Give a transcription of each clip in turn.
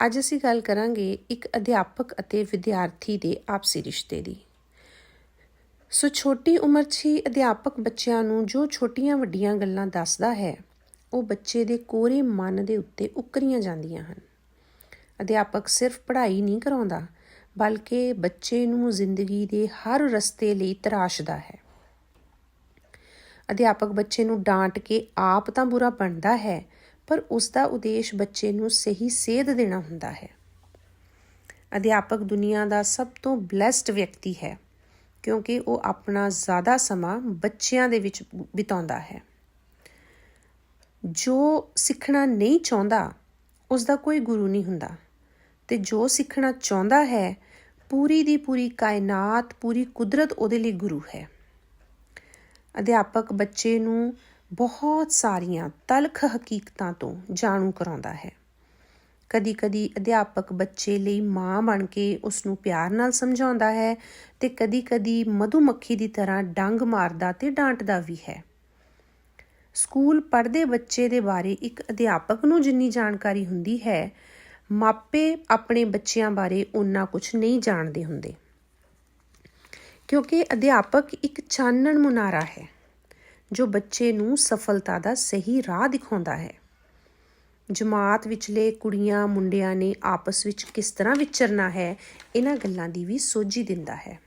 ਅੱਜ ਅਸੀਂ ਗੱਲ ਕਰਾਂਗੇ ਇੱਕ ਅਧਿਆਪਕ ਅਤੇ ਵਿਦਿਆਰਥੀ ਦੇ ਆਪਸੀ ਰਿਸ਼ਤੇ ਦੀ। ਸੋ ਛੋਟੀ ਉਮਰ 'ਚ ਹੀ ਅਧਿਆਪਕ ਬੱਚਿਆਂ ਨੂੰ ਜੋ ਛੋਟੀਆਂ ਵੱਡੀਆਂ ਗੱਲਾਂ ਦੱਸਦਾ ਹੈ, ਉਹ ਬੱਚੇ ਦੇ ਕੋਰੇ ਮਨ ਦੇ ਉੱਤੇ ਉਕਰੀਆਂ ਜਾਂਦੀਆਂ ਹਨ। ਅਧਿਆਪਕ ਸਿਰਫ ਪੜ੍ਹਾਈ ਨਹੀਂ ਕਰਾਉਂਦਾ, ਬਲਕਿ ਬੱਚੇ ਨੂੰ ਜ਼ਿੰਦਗੀ ਦੇ ਹਰ ਰਸਤੇ ਲਈ ਤਰਾਸ਼ਦਾ ਹੈ। ਅਧਿਆਪਕ ਬੱਚੇ ਨੂੰ ਡਾਂਟ ਕੇ ਆਪ ਤਾਂ ਬੁਰਾ ਬਣਦਾ ਹੈ ਪਰ ਉਸ ਦਾ ਉਦੇਸ਼ ਬੱਚੇ ਨੂੰ ਸਹੀ ਸੇਧ ਦੇਣਾ ਹੁੰਦਾ ਹੈ। ਅਧਿਆਪਕ ਦੁਨੀਆ ਦਾ ਸਭ ਤੋਂ ਬlesed ਵਿਅਕਤੀ ਹੈ, ਕਿਉਂਕਿ ਉਹ ਆਪਣਾ ਜ਼ਿਆਦਾ ਸਮਾਂ ਬੱਚਿਆਂ ਦੇ ਵਿੱਚ ਬਿਤਾਉਂਦਾ ਹੈ। ਜੋ ਸਿੱਖਣਾ ਨਹੀਂ ਚਾਹੁੰਦਾ ਉਸ ਦਾ ਕੋਈ ਗੁਰੂ ਨਹੀਂ ਹੁੰਦਾ ਤੇ ਜੋ ਸਿੱਖਣਾ ਚਾਹੁੰਦਾ ਹੈ, ਪੂਰੀ ਦੀ ਪੂਰੀ ਕਾਇਨਾਤ, ਪੂਰੀ ਕੁਦਰਤ ਉਹਦੇ ਲਈ ਗੁਰੂ ਹੈ। ਅਧਿਆਪਕ ਬੱਚੇ ਨੂੰ ਬਹੁਤ ਸਾਰੀਆਂ ਤਲਖ ਹਕੀਕਤਾਂ ਤੋਂ ਜਾਣੂ ਕਰਾਉਂਦਾ ਹੈ। ਕਦੀ-ਕਦੀ ਅਧਿਆਪਕ ਬੱਚੇ ਲਈ ਮਾਂ ਬਣ ਕੇ ਉਸ ਨੂੰ ਪਿਆਰ ਨਾਲ ਸਮਝਾਉਂਦਾ ਹੈ ਤੇ ਕਦੀ-ਕਦੀ ਮਧੂਮੱਖੀ ਦੀ ਤਰ੍ਹਾਂ ਡੰਗ ਮਾਰਦਾ ਤੇ ਡਾਂਟਦਾ ਵੀ ਹੈ। ਸਕੂਲ ਪੜ੍ਹਦੇ ਬੱਚੇ ਦੇ ਬਾਰੇ ਇੱਕ ਅਧਿਆਪਕ ਨੂੰ ਜਿੰਨੀ ਜਾਣਕਾਰੀ ਹੁੰਦੀ ਹੈ, ਮਾਪੇ ਆਪਣੇ ਬੱਚਿਆਂ ਬਾਰੇ ਉਹਨਾਂ ਕੁਝ ਨਹੀਂ ਜਾਣਦੇ ਹੁੰਦੇ। ਕਿਉਂਕਿ ਅਧਿਆਪਕ ਇੱਕ ਚਾਨਣ ਮੁਨਾਰਾ ਹੈ। ਜੋ ਬੱਚੇ ਨੂੰ ਸਫਲਤਾ ਦਾ ਸਹੀ ਰਾਹ ਦਿਖਾਉਂਦਾ ਹੈ। ਜਮਾਤ ਵਿਚਲੇ ਕੁੜੀਆਂ ਮੁੰਡਿਆਂ ਨੇ ਆਪਸ ਵਿੱਚ ਕਿਸ ਤਰ੍ਹਾਂ ਵਿਚਰਨਾ ਹੈ, ਇਹਨਾਂ ਗੱਲਾਂ ਦੀ ਵੀ ਸੋਝੀ ਦਿੰਦਾ ਹੈ।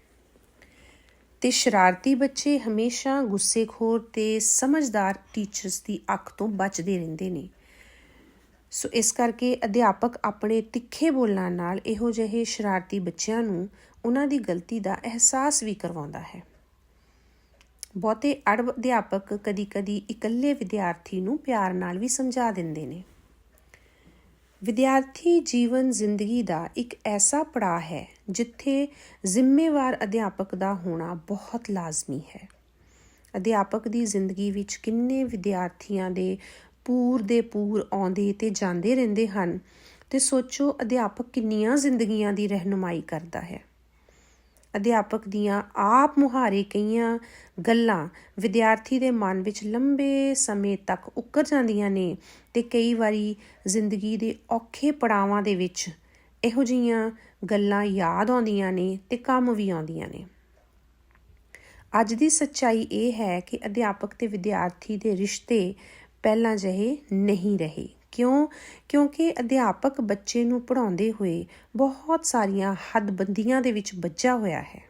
ਤੇ ਸ਼ਰਾਰਤੀ ਬੱਚੇ ਹਮੇਸ਼ਾ ਗੁੱਸੇਖੋਰ ਤੇ ਸਮਝਦਾਰ ਟੀਚਰਸ ਦੀ ਅੱਖ ਤੋਂ ਬਚਦੇ ਰਹਿੰਦੇ ਨੇ। ਸੋ ਇਸ ਕਰਕੇ ਅਧਿਆਪਕ ਆਪਣੇ ਤਿੱਖੇ ਬੋਲਾਂ ਨਾਲ ਇਹੋ ਜਿਹੇ ਸ਼ਰਾਰਤੀ ਬੱਚਿਆਂ ਨੂੰ ਉਹਨਾਂ ਦੀ ਗਲਤੀ ਦਾ ਅਹਿਸਾਸ ਵੀ ਕਰਵਾਉਂਦਾ ਹੈ। ਬਹੁਤੇ ਅੜਬ ਅਧਿਆਪਕ ਕਦੀ-ਕਦੀ ਇਕੱਲੇ ਵਿਦਿਆਰਥੀ ਨੂੰ ਪਿਆਰ ਨਾਲ ਵੀ ਸਮਝਾ ਦਿੰਦੇ ਨੇ। ਵਿਦਿਆਰਥੀ ਜੀਵਨ ਜ਼ਿੰਦਗੀ ਦਾ ਇੱਕ ਐਸਾ ਪੜਾਅ ਹੈ ਜਿੱਥੇ ਜ਼ਿੰਮੇਵਾਰ ਅਧਿਆਪਕ ਦਾ ਹੋਣਾ ਬਹੁਤ ਲਾਜ਼ਮੀ ਹੈ। ਅਧਿਆਪਕ ਦੀ ਜ਼ਿੰਦਗੀ ਵਿੱਚ ਕਿੰਨੇ ਵਿਦਿਆਰਥੀਆਂ ਦੇ ਪੂਰ ਦੇ ਪੂਰ ਆਉਂਦੇ ਤੇ ਜਾਂਦੇ ਰਹਿੰਦੇ ਹਨ ਤੇ ਸੋਚੋ ਅਧਿਆਪਕ ਕਿੰਨੀਆਂ ਜ਼ਿੰਦਗੀਆਂ ਦੀ ਰਹਿਨੁਮਾਈ ਕਰਦਾ ਹੈ। ਅਧਿਆਪਕ ਦੀਆਂ ਆਪ ਮੁਹਾਰੇ ਕਈਆਂ ਗੱਲਾਂ ਵਿਦਿਆਰਥੀ ਦੇ ਮਨ ਵਿੱਚ ਲੰਬੇ ਸਮੇਂ ਤੱਕ ਉੱਕਰ ਜਾਂਦੀਆਂ ਨੇ ਤੇ ਕਈ ਵਾਰੀ ਜ਼ਿੰਦਗੀ ਦੇ ਔਖੇ ਪੜਾਵਾਂ ਦੇ ਵਿੱਚ ਇਹੋ ਜੀਆਂ ਗੱਲਾਂ ਯਾਦ ਆਉਂਦੀਆਂ ਨੇ ਤੇ ਕੰਮ ਵੀ ਆਉਂਦੀਆਂ ਨੇ। ਅੱਜ ਦੀ ਸੱਚਾਈ ਇਹ ਹੈ ਕਿ ਅਧਿਆਪਕ ਤੇ ਵਿਦਿਆਰਥੀ ਦੇ ਰਿਸ਼ਤੇ ਪਹਿਲਾਂ ਜਿਹੇ ਨਹੀਂ ਰਹੇ। ਕਿਉਂ? ਕਿਉਂਕਿ ਅਧਿਆਪਕ ਬੱਚੇ ਨੂੰ ਪੜ੍ਹਾਉਂਦੇ ਹੋਏ ਬਹੁਤ ਸਾਰੀਆਂ ਹੱਦਬੰਦੀਆਂ ਦੇ ਵਿੱਚ ਬੱਝਾ ਹੋਇਆ ਹੈ।